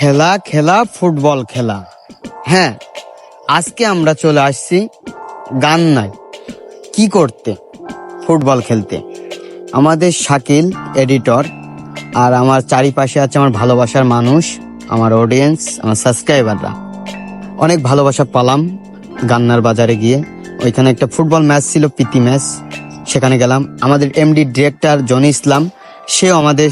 খেলা খেলা, ফুটবল খেলা। হ্যাঁ আজকে আমরা চলে আসছি গান নাই কি করতে? ফুটবল খেলতে। আমাদের শাকিল, এডিটর, আর আমার চারিপাশে আছে আমার ভালোবাসার মানুষ, আমার অডিয়েন্স আমার সাবস্ক্রাইবাররা অনেক ভালোবাসা পালাম গান্নার বাজারে গিয়ে। ওইখানে একটা ফুটবল ম্যাচ ছিল, প্রীতি ম্যাচ। সেখানে গেলাম। আমাদের এমডি ডিরেক্টর জনি ইসলাম, সেও আমাদের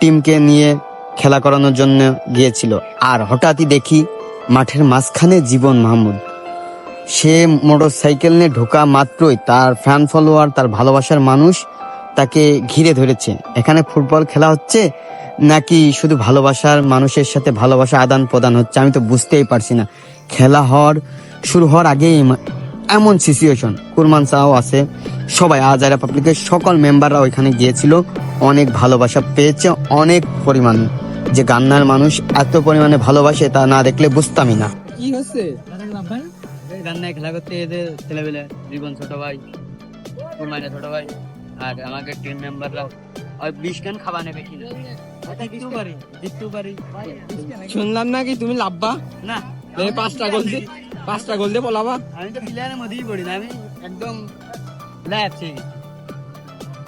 টিমকে নিয়ে খেলা করানোর জন্য গিয়েছিল। আর হঠাৎই দেখি মাঠের মাঝখানে জীবন মাহমুদ। সে মোটর সাইকেল নিয়ে ঢোকা মাত্রই তার ফ্যান ফলোয়ার তার ভালোবাসার মানুষ তাকে ঘিরে ধরেছে। এখানে ফুটবল খেলা হচ্ছে নাকি শুধু ভালোবাসার মানুষের সাথে ভালোবাসা আদান প্রদান হচ্ছে? আমি তো বুঝতেই পারছি না। খেলা হওয়ার, শুরু হওয়ার আগেই এমন সিচুয়েশন কুরমান সাও আছে। সবাই আজারা পাবলিকের সকল মেম্বাররা ওইখানে গিয়েছিল। অনেক ভালোবাসা পেয়েছে, অনেক পরিমাণে। যে গান্নার মানুষ এত পরিমাণে ভালোবাসে তা না দেখলে বুঝতামই না। কি হচ্ছে? গান্নায় খেলা করতে এদের ছেলেবেলে জীবন ছোট ভাই কুরমাইনা ছোট ভাই আর আমাকে টিম মেম্বাররা ওই বিশ? গান খাওয়া নেবে কিনা শুনলাম নাকি তুমি লাভবা? না। পাঁচটা গোল দিয়ে পাঁচটা গোল দিয়ে বলাবা। আমি তো প্লেয়ারের মধ্যেই পড়ি না আমি একদম ল্যাব ঠিক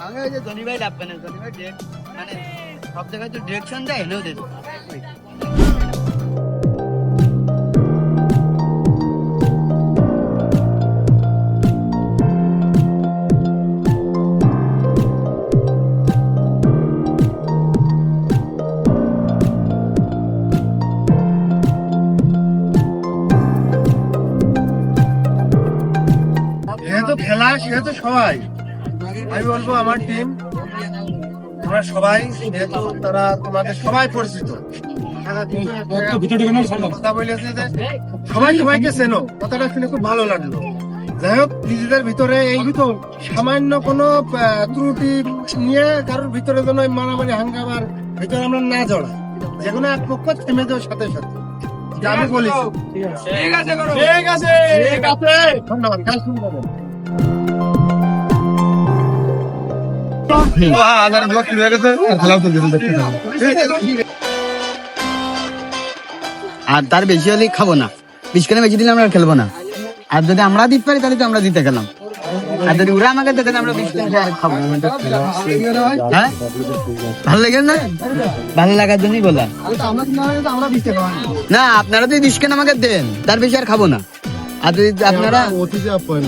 আমি ওই যে ধনী ভাই লাভ না ধনী ভাই মানে সব জায়গায় তো ডিরেকশন দেয় এনেও দেয় খেলা সেহেতু সবাই। আমি বলব আমার টিম তোমরা সবাই যেহেতু তারা তোমাদের সবাই পরিচিত কথা বলেছে যে সবাই সবাইকে চেনো কথাটা শুনে খুব ভালো লাগল। যাই হোক নিজেদের ভিতরে এই ভিতর সামান্য কোনো আহ, ত্রুটি নিয়ে কারোর ভিতরে যেন মারামারি হাঙ্গামার ভিতরে আমরা না জড়াই। যে কোনো এক পক্ষ থেমে যাওয়ার সাথে সাথে। যা আমি বলেছি। ঠিক আছে ঠিক আছে। ঠিক আছে। ধন্যবাদ। আর তার বেশি হলে খাব না। বিশ কেনে বেশি দিলে আমরা আর খেলব না। আর যদি আমরা দিতে পারি তাহলে তো আমরা জিতে গেলাম। আর যদি ওরা আমাকে দেয় আমরা বিশ কেনে খাব হ্যাঁ? ভালো লাগে না? ভালো লাগার জন্যই বললাম। না আপনারা যদি বিশ কেন আমাকে দেন তার বেশি আর খাব না। আর যদি আপনারা অতিথি আপ্যায়ন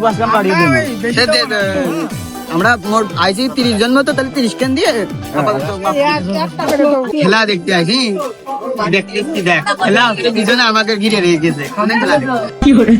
তো কো- কত দেবে। সে দে- দে- আমরা মোট আইসি তিরিশ জন মতো তাহলে তিরিশ কেন দিয়ে খেলা দেখতে আসি। দেখতে দেখ। খেলা হচ্ছে পিছনে আমাকে ঘিরে রেখেছে। অনেক খেলা দেখতে।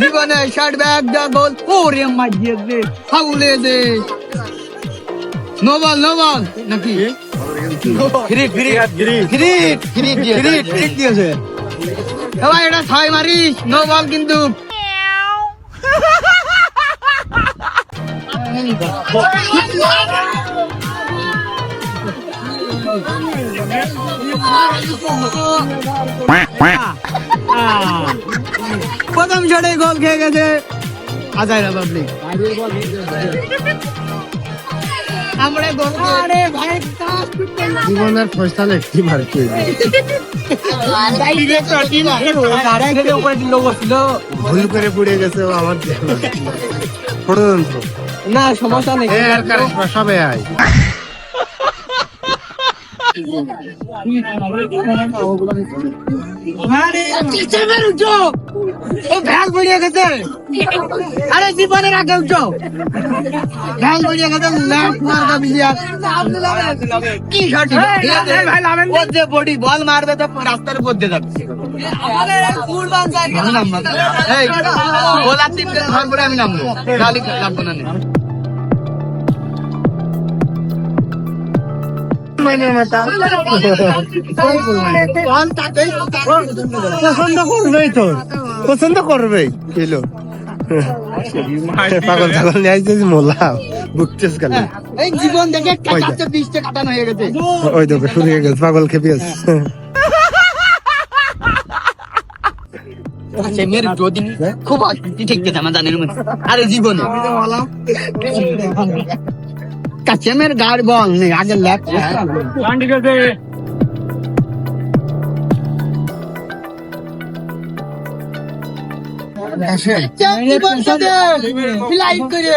জীবনে শার্ট ব্যাগ দা গোল ওরে মাইয়ে দে ফাউলে দে নোবল নোবল নাকি free free free free free free free দিয়েছে সবাই এটা ছয় মারিস নো কিন্তু প্রথম শটে গোল খেয়ে গেছে আজাই পাবলিক আমরা গোল আরে ভাই জীবনের ফয়সালা একটি মার্কে ভুল করে পড়ে গেছে ও আমার ষড়যন্ত্র না সমস্যা নেই। আয় ও ভ্যাল বেরিয়ে গেছে আরে জীবনের আগে উঠো ভ্যাল বেরিয়ে গেছে ল্যাম্প মারবা বিলিয়ার কি ও যে বডি বল মারবে তো রাস্তার উপর দিয়ে যাবে আমি নামবো আমি নামবো গালি নামবো পছন্দ করবেই তো। পছন্দ করবেই কিলো। পাগল ছাগল নিয়ে মোলা। বুকছিস খালি। এই জীবন দেখে। কাটাতে কাটানো হয়ে গেছে। ওই দেখো শুরু হয়ে গেছে পাগল খেপি আছে আচ্ছা মেয়ের খুব ঠিক আমার জানের মধ্যে। আরে জীবনে। কাছে মেয়ের গাড়ি বল নেই আগে ল্যাপ জীবন সাথে ফ্লাইট করে।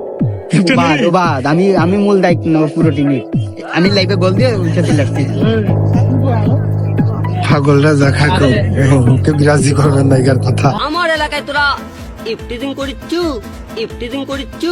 বাদ ও বাদ। আমি আমি মূল দায়িত্ব নেব পুরো টিমের আমি লাইফে গোল দিয়ে উল্টাতে লাগছি পাগলরা যা খাকো ওকে বিরাজি করবেন না এগার কথা। আমার এলাকায় তোরা ইফটিজিং করিচ্ছু ইফটিজিং করিচ্ছু।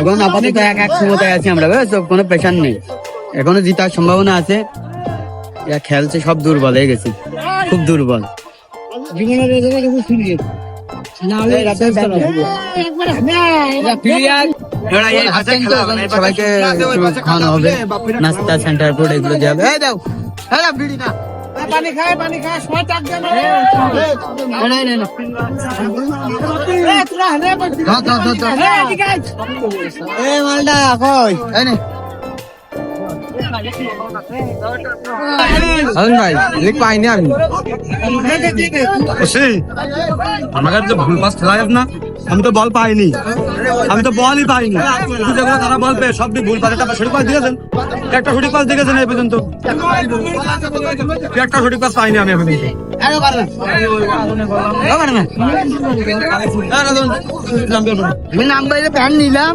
এখন আপাতত এক এক ক্ষমতায় আছি আমরা বুঝেছ? কোনো প্রেশার নেই। এখনও জিতার সম্ভাবনা আছে। এরা খেলছে সব দুর্বল হয়ে গেছে। খুব দুর্বল। সবাইকে খাওয়ানো হবে। নাস্তা সেন্টার ফুড এগুলো এই দাও। দাও, বিড়ি না পানি খায় পানি খায় সময় টাক দে এ মালটা কই? এই ভাই লিখ পাইনি আমি। আমার কাছে ভুল পাস খেলা না আমি তো বল পাইনি। আমি তো বলই পাইনি যেগুলো তারা বল পেয়ে সব ভুল পাস একটা সঠিক পাস দিয়েছেন একটা সঠিক পাস দেখেছেন এই পর্যন্ত একটা সঠিক পাস পাইনি আমি এখন আরে পারবে ও পারবে না আমি নাম প্যান্ট নিলাম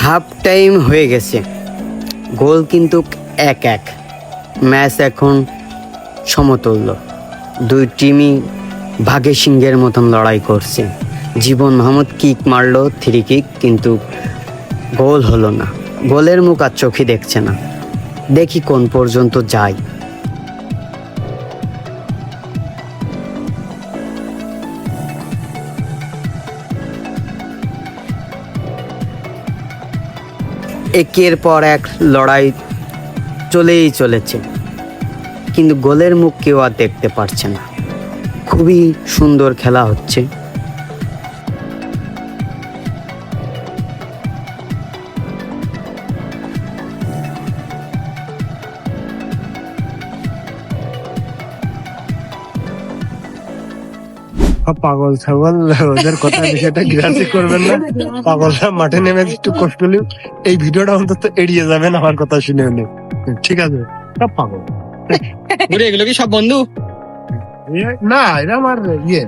হাফ টাইম হয়ে গেছে। গোল কিন্তু এক এক। ম্যাচ এখন সমতুল্য। দুই টিমই ভাগে সিংহের মতন লড়াই করছে। জীবন মাহমুদ কিক মারলো থ্রি কিক কিন্তু গোল হলো না। গোলের মুখ আর চোখে দেখছে না। দেখি কোন পর্যন্ত যায়। একের পর এক লড়াই চলেই চলেছে। কিন্তু গোলের মুখ কেউ আর দেখতে পারছে না। খুবই সুন্দর খেলা হচ্ছে। পাগল ছাগল ওদের কথা বিষয়টা গ্রাসি করবেন না। পাগলরা মাঠে নেমে একটু কষ্ট হলেও এই ভিডিওটা অন্তত এড়িয়ে যাবেন আমার কথা শুনে হলে ঠিক আছে? সব পাগল। ঘুরে এগুলো কি সব বন্ধু? না এটা আমার ইয়ে